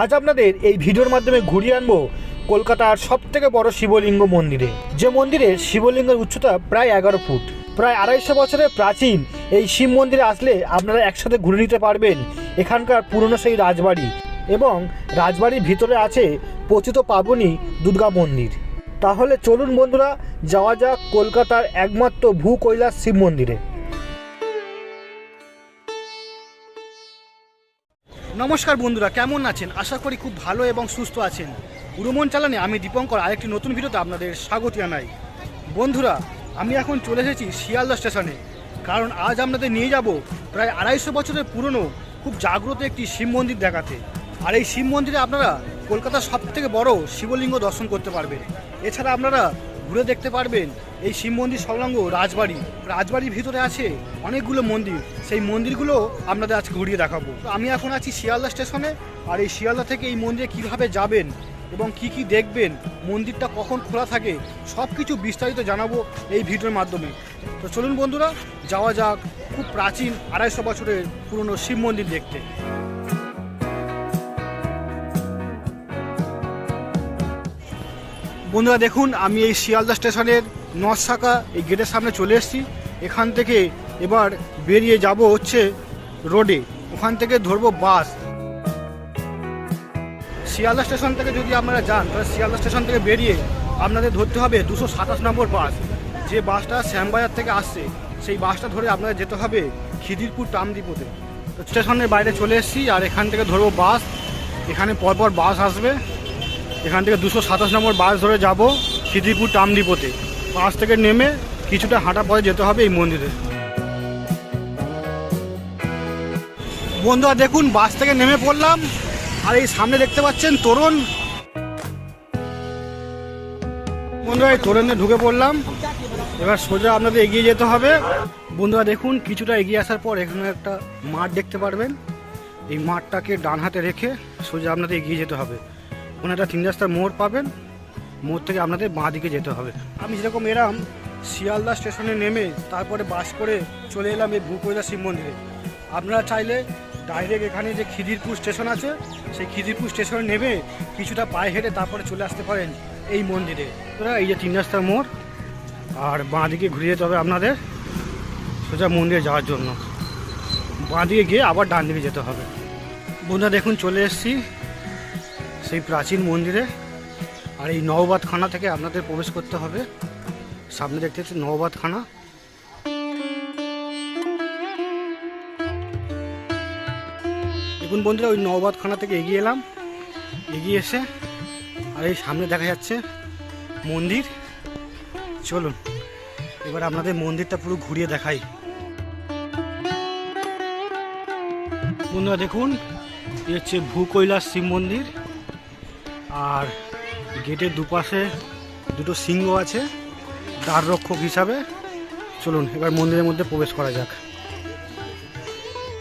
আজ আপনাদের এই ভিডিওর মাধ্যমে ঘুরিয়ে আনব কলকাতার সব থেকে বড় শিবলিঙ্গ মন্দিরে। যে মন্দিরে শিবলিঙ্গের উচ্চতা প্রায় এগারো ফুট। প্রায় আড়াইশো বছরের প্রাচীন এই শিব মন্দিরে আসলে আপনারা একসাথে ঘুরে নিতে পারবেন এখানকার পুরনো সেই রাজবাড়ি এবং রাজবাড়ির ভিতরে আছে পতিত পাবনী দুর্গা মন্দির। তাহলে চলুন বন্ধুরা, যাওয়া যাক কলকাতার একমাত্র ভূ কৈলাস শিব মন্দিরে। নমস্কার বন্ধুরা, কেমন আছেন? আশা করি খুব ভালো এবং সুস্থ আছেন। উড়মন চালানে আমি দীপঙ্কর, আরেকটি নতুন ভিডিওতে আপনাদের স্বাগত জানাই। বন্ধুরা, আমি এখন চলে এসেছি শিয়ালদা স্টেশনে, কারণ আজ আপনাদের নিয়ে যাব প্রায় আড়াইশো বছরের পুরনো, খুব জাগ্রত একটি শিব মন্দির দেখাতে। আর এই শিব মন্দিরে আপনারা কলকাতার সব থেকে বড় শিবলিঙ্গ দর্শন করতে পারবেন। এছাড়া আপনারা ঘুরে দেখতে পারবেন এই শিব মন্দির সংলগ্ন রাজবাড়ি। রাজবাড়ির ভিতরে আছে অনেকগুলো মন্দির। সেই মন্দিরগুলো আপনাদের আজকে ঘুরিয়ে দেখাবো। আমি এখন আছি শিয়ালদা স্টেশনে। আর এই শিয়ালদা থেকে এই মন্দিরে কীভাবে যাবেন এবং কি কি দেখবেন, মন্দিরটা কখন খোলা থাকে সব কিছু বিস্তারিত জানাব এই ভিডিওর মাধ্যমে। তো চলুন বন্ধুরা, যাওয়া যাক, খুব প্রাচীন আড়াইশো বছরের পুরনো শিব মন্দির দেখতে। বন্ধুরা দেখুন, আমি এই শিয়ালদা স্টেশনের নর্থ শাখা এই গেটের সামনে চলে এসেছি। এখান থেকে এবার বেরিয়ে যাব হচ্ছে রোডে। ওখান থেকে ধরবো বাস। শিয়ালদা স্টেশন থেকে যদি আপনারা যান, তাহলে শিয়ালদা স্টেশন থেকে বেরিয়ে আপনাদের ধরতে হবে দুশো সাতাশ নম্বর বাস। যে বাসটা শ্যামবাজার থেকে আসছে, সেই বাসটা ধরে আপনাদের যেতে হবে খিদিরপুর টামদ্বীপতে তো স্টেশনের বাইরে চলে এসেছি, আর এখান থেকে ধরবো বাস। এখানে পরপর বাস আসবে। এখান থেকে দুশো সাতাশ নম্বর বাস ধরে যাব খিদিরপুর টামদ্বীপতে বাস থেকে নেমে কিছুটা হাঁটা পথে যেতে হবে এই মন্দিরে। বন্ধুরা, দেখুন, বাস থেকে নেমে পড়লাম। আর এই সামনে দেখতে পাচ্ছেন তোরণ। বন্ধুরা, এই তোরণে ঢুকে পড়লাম। এবার সোজা আপনাদের এগিয়ে যেতে হবে। বন্ধুরা, দেখুন, কিছুটা এগিয়ে আসার পর এখানে একটা মাঠ দেখতে পারবেন। এই মাঠটাকে ডান হাতে রেখে সোজা আপনাদের এগিয়ে যেতে হবে। একটা তিন রাস্তার মোড় পাবেন, মোড় থেকে আপনাদের বাঁ দিকে যেতে হবে। আমি যেরকম এরাম শিয়ালদা স্টেশনে নেমে তারপরে বাস করে চলে এলাম এই ভূকৈলা শিব মন্দিরে। আপনারা চাইলে ডাইরেক্ট এখানে যে খিদিরপুর স্টেশন আছে, সেই খিদিরপুর স্টেশনে নেমে কিছুটা পায়ে হেঁটে তারপরে চলে আসতে পারেন এই মন্দিরে। তোরা এই যে তিন রাস্তার মোড়, আর বাঁ দিকে ঘুরে যেতে হবে আপনাদের সোজা মন্দিরে যাওয়ার জন্য। বাঁ দিকে গিয়ে আবার ডান দিকে যেতে হবে। বন্ধুরা, দেখুন, চলে এসেছি। সেই প্রাচীন মন্দিরে আর এই নওবাদ খানা থেকে আপনাদের প্রবেশ করতে হবে। সামনে দেখতে পাচ্ছেন নওবাদ খানা দেখুন বন্ধুরা, ওই নওবাদ খানা থেকে এগিয়ে এলাম। এগিয়ে এসে আর এই সামনে দেখা যাচ্ছে মন্দির। চলুন, এবার আপনাদের মন্দিরটা পুরো ঘুরিয়ে দেখাই। বন্ধুরা, দেখুন, এই হচ্ছে ভূ ভূকৈলাস শিব মন্দির। আর গেটের দুপাশে দুটো সিংহ আছে, দ্বার রক্ষক হিসাবে। চলুন, এবার মন্দিরের মধ্যে প্রবেশ করা যাক।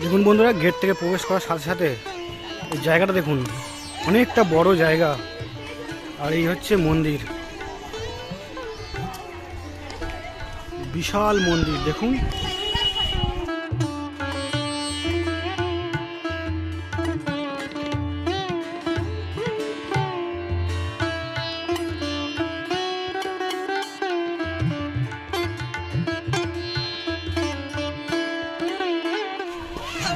দেখুন বন্ধুরা, গেট থেকে প্রবেশ করার সাথে সাথে এই জায়গাটা দেখুন, অনেকটা বড় জায়গা। আর এই হচ্ছে মন্দির। বিশাল মন্দির, দেখুন।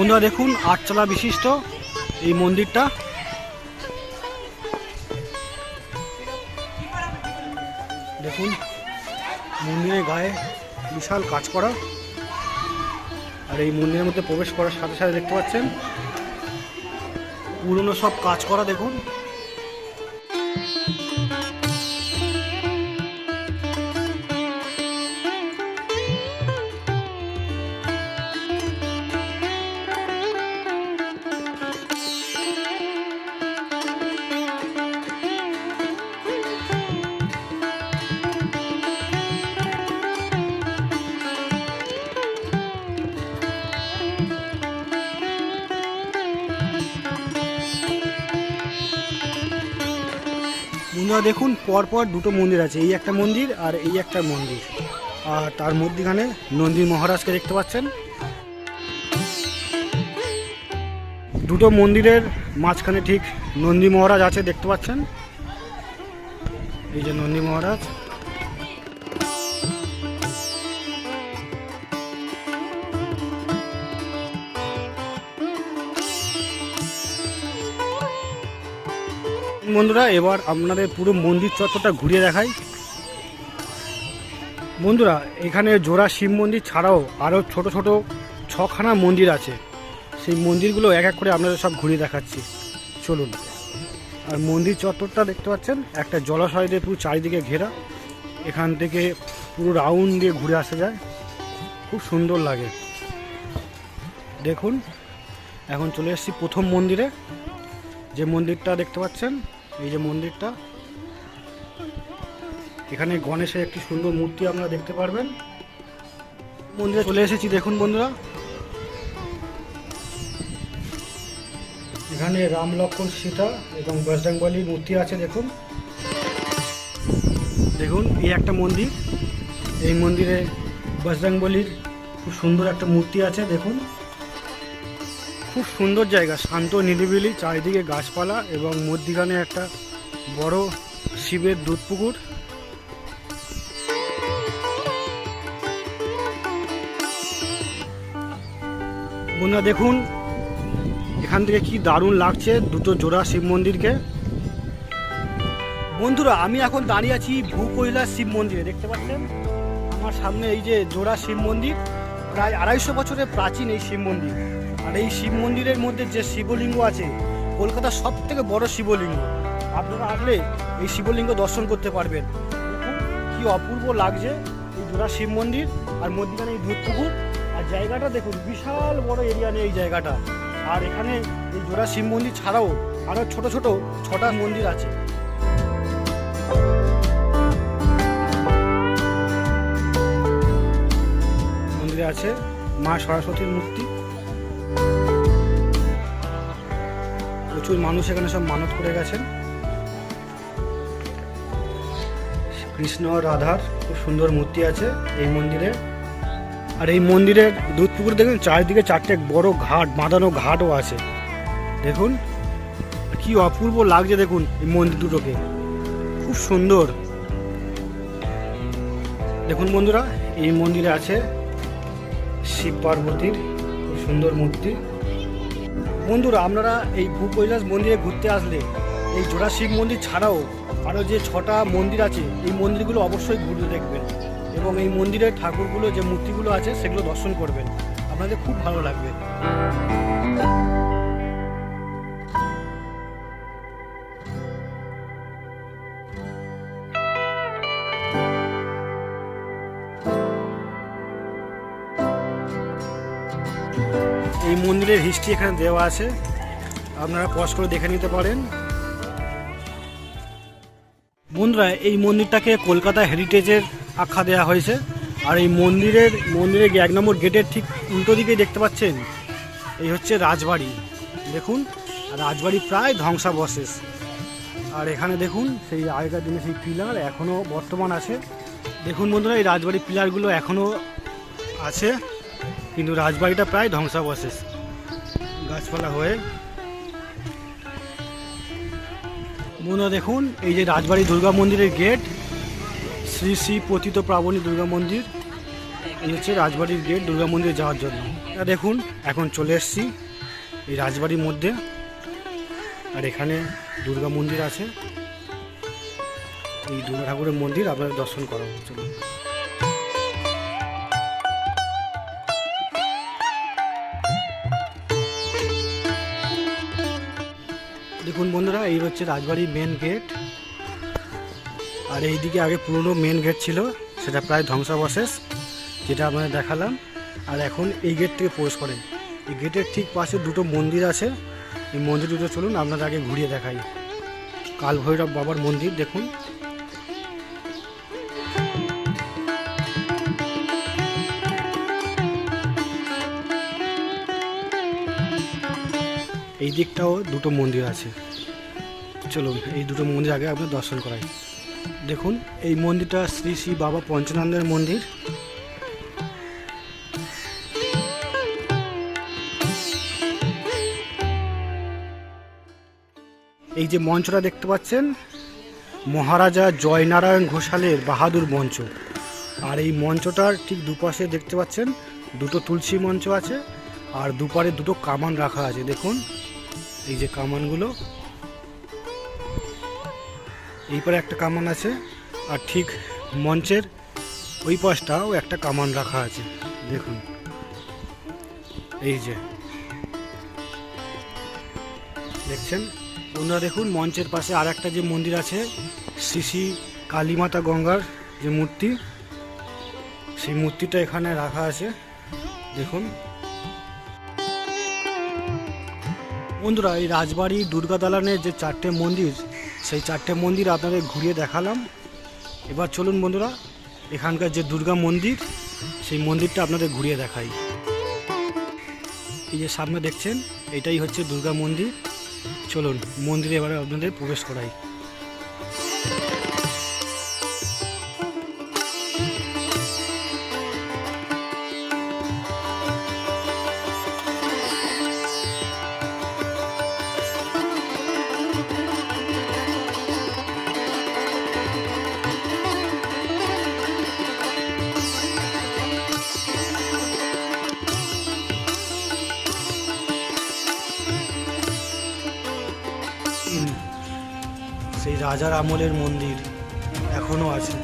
বন্ধুরা দেখুন আটচালা বিশিষ্ট এই মন্দিরটা। দেখুন, মন্দিরের গায়ে বিশাল কাজ করা। আর এই মন্দিরের মধ্যে প্রবেশ করার সাথে সাথে দেখতে পাচ্ছেন, পুরনো সব কাজ করা দেখুন। বন্ধুরা দেখুন, পরপর দুটো মন্দির আছে। এই একটা মন্দির আর এই একটা মন্দির। আর তার মধ্যেখানে নন্দী মহারাজকে দেখতে পাচ্ছেন। দুটো মন্দিরের মাঝখানে ঠিক নন্দী মহারাজ আছে, দেখতে পাচ্ছেন। এই যে নন্দী মহারাজ। বন্ধুরা, এবার আপনাদের পুরো মন্দির চত্বরটা ঘুরিয়ে দেখাই। বন্ধুরা, এখানে জোড়া শিব মন্দির ছাড়াও আরও ছোট ছোট ছখানা মন্দির আছে। সেই মন্দিরগুলো এক এক করে আপনাদের সব ঘুরিয়ে দেখাচ্ছি। চলুন। আর মন্দির চত্বরটা দেখতে পাচ্ছেন, একটা জলাশয় দিয়ে পুরো চারিদিকে ঘেরা। এখান থেকে পুরো রাউন্ড দিয়ে ঘুরে আসা যায়। খুব সুন্দর লাগে। দেখুন, এখন চলে এসেছি প্রথম মন্দিরে। যে মন্দিরটা দেখতে পাচ্ছেন এই যে মন্দিরটা, এখানে গণেশের একটি সুন্দর মূর্তি আপনারা দেখতে পারবেন। মন্দিরে চলে এসেছি, দেখুন বন্ধুরা। এখানে রাম লক্ষ্মণ সীতা এবং বজরংবলীর মূর্তি আছে, দেখুন। দেখুন, এই একটা মন্দির। এই মন্দিরে বজরংবলীর খুব সুন্দর একটা মূর্তি আছে, দেখুন। খুব সুন্দর জায়গা, শান্ত, নিরিবিলি, চারিদিকে গাছপালা এবং মধ্যিখানে একটা বড় শিবের দুধ পুকুর। বন্ধুরা, দেখুন, এখান থেকে কি দারুণ লাগছে দুটো জোড়া শিব মন্দিরকে। বন্ধুরা, আমি এখন দাঁড়িয়ে আছি ভূকৈলা শিব মন্দিরে, দেখতে পাচ্ছেন? আমার সামনে এই যে জোড়া শিব মন্দির, প্রায় আড়াইশো বছরের প্রাচীন এই শিব মন্দির। আর এই শিব মন্দিরের মধ্যে যে শিবলিঙ্গ আছে, কলকাতার সব থেকে বড় শিবলিঙ্গ। আপনারা আসলে এই শিবলিঙ্গ দর্শন করতে পারবেন। কি অপূর্ব লাগছে এই জোড়া শিব মন্দির আর মধ্যখানে এই দুধ পুকুর আর জায়গাটা দেখুন, বিশাল বড় এরিয়া নিয়ে এই জায়গাটা। আর এখানে এই জোড়া শিব মন্দির ছাড়াও আরও ছোট ছোট ছটা মন্দির আছে। মন্দিরে আছে মা সরস্বতীর মূর্তি। প্রচুর মানুষ এখানে সব মানত করে গেছেন। কৃষ্ণ রাধার খুব সুন্দর মূর্তি আছে এই মন্দিরে। আর এই মন্দিরের দুধ পুকুর দেখুন, চারিদিকে চারটে বড় ঘাট, বাঁধানো ঘাটও আছে। দেখুন, কি অপূর্ব লাগছে দেখুন এই মন্দির দুটোকে। খুব সুন্দর। দেখুন বন্ধুরা, এই মন্দিরে আছে শিব পার্বতীর খুব সুন্দর মূর্তি। বন্ধুরা, আপনারা এই ভূকৈলাস মন্দিরে ঘুরতে আসলে, এই জোড়া শিব মন্দির ছাড়াও আরও যে ছটা মন্দির আছে, এই মন্দিরগুলো অবশ্যই ঘুরে দেখবেন এবং এই মন্দিরের ঠাকুরগুলো, যে মূর্তিগুলো আছে, সেগুলো দর্শন করবেন। আপনাদের খুব ভালো লাগবে। এই মন্দিরের হিস্ট্রি এখানে দেওয়া আছে। আপনারা পজ করে দেখে নিতে পারেন। বন্ধুরা, এই মন্দিরটাকে কলকাতা হেরিটেজের আখ্যা দেওয়া হয়েছে। আর এই মন্দিরের মন্দিরের এক নম্বর গেটের ঠিক উল্টো দিকেই দেখতে পাচ্ছেন, এই হচ্ছে রাজবাড়ি। দেখুন, রাজবাড়ি প্রায় ধ্বংসাবশেষ। আর এখানে দেখুন, সেই আগেকার দিনে সেই পিলার এখনও বর্তমান আছে। দেখুন বন্ধুরা, এই রাজবাড়ির পিলারগুলো এখনও আছে। কিন্তু রাজবাড়িটা প্রায় ধ্বংসাবশেষ। গাছপালা হয়ে। বন্ধুরা দেখুন, এই যে রাজবাড়ি দুর্গা মন্দিরের গেট, শ্রী শ্রী পতিত প্রাবণী দুর্গা মন্দির, এই হচ্ছে রাজবাড়ির গেট দুর্গা মন্দিরে যাওয়ার জন্য। দেখুন, এখন চলে এসেছি এই রাজবাড়ির মধ্যে। আর এখানে দুর্গা মন্দির আছে। এই দুর্গা ঠাকুরের মন্দির, আপনাদের দর্শন করা চলুন। দেখুন বন্ধুরা, এই হচ্ছে রাজবাড়ির মেন গেট আর এই দিকে আগে পুরনো মেন গেট ছিল, সেটা প্রায় ধ্বংসাবশেষ, যেটা আপনাদের দেখালাম। আর এখন এই গেট থেকে প্রবেশ করেন। এই গেটের ঠিক পাশে দুটো মন্দির আছে। এই মন্দির দুটো চলুন, আপনাদের আগে ঘুরিয়ে দেখাই। কাল ভৈরব বাবার মন্দির, দেখুন। এই দিকটাও দুটো মন্দির আছে। চলুন, এই দুটো মন্দির আগে আপনার দর্শন করাই। দেখুন, এই মন্দিরটা শ্রী শ্রী বাবা পঞ্চনন্দের মন্দির। এই যে মঞ্চটা দেখতে পাচ্ছেন, মহারাজা জয়নারায়ণ ঘোষালের বাহাদুর মঞ্চ। আর এই মঞ্চটার ঠিক দুপাশে দেখতে পাচ্ছেন, দুটো তুলসী মঞ্চ আছে, আর দুপারে দুটো কামান রাখা আছে। দেখুন এই যে কামানগুলো। এই পারে একটা কামান আছে, আর ঠিক মঞ্চের ওই পাশটাও একটা কামান রাখা আছে। দেখুন। এই যে। দেখছেন? বন্ধুরা দেখুন, মঞ্চের পাশে আর একটা যে মন্দির আছে শ্রী কালীমাতা গঙ্গার যে মূর্তি, সেই মূর্তিটা এখানে রাখা আছে। দেখুন। বন্ধুরা, এই রাজবাড়ি দুর্গা দালানের যে চারটে মন্দির, সেই চারটে মন্দির আপনাদের ঘুরিয়ে দেখালাম। এবার চলুন বন্ধুরা, এখানকার যে দুর্গা মন্দির, সেই মন্দিরটা আপনাদের ঘুরিয়ে দেখাই। এই যে সামনে দেখছেন, এটাই হচ্ছে দুর্গা মন্দির। চলুন, মন্দিরে এবারে আপনাদের প্রবেশ করাই। রাজার আমলের মন্দির এখনও আছে।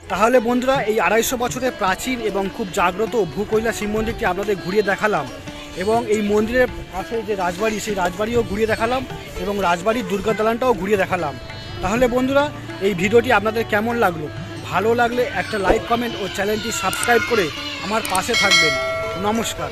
তাহলে বন্ধুরা, এই আড়াইশো বছরের প্রাচীন এবং খুব জাগ্রত ভূকৈলা শিব মন্দিরটি আপনাদের ঘুরিয়ে দেখালাম। এবং এই মন্দিরের পাশে যে রাজবাড়ি, সেই রাজবাড়িও ঘুরিয়ে দেখালাম এবং রাজবাড়ির দুর্গা দালানটাও ঘুরিয়ে দেখালাম। তাহলে বন্ধুরা, এই ভিডিওটি আপনাদের কেমন লাগল? ভালো লাগলে একটা লাইক, কমেন্ট ও চ্যানেলটি সাবস্ক্রাইব করে আমার পাশে থাকবেন। নমস্কার।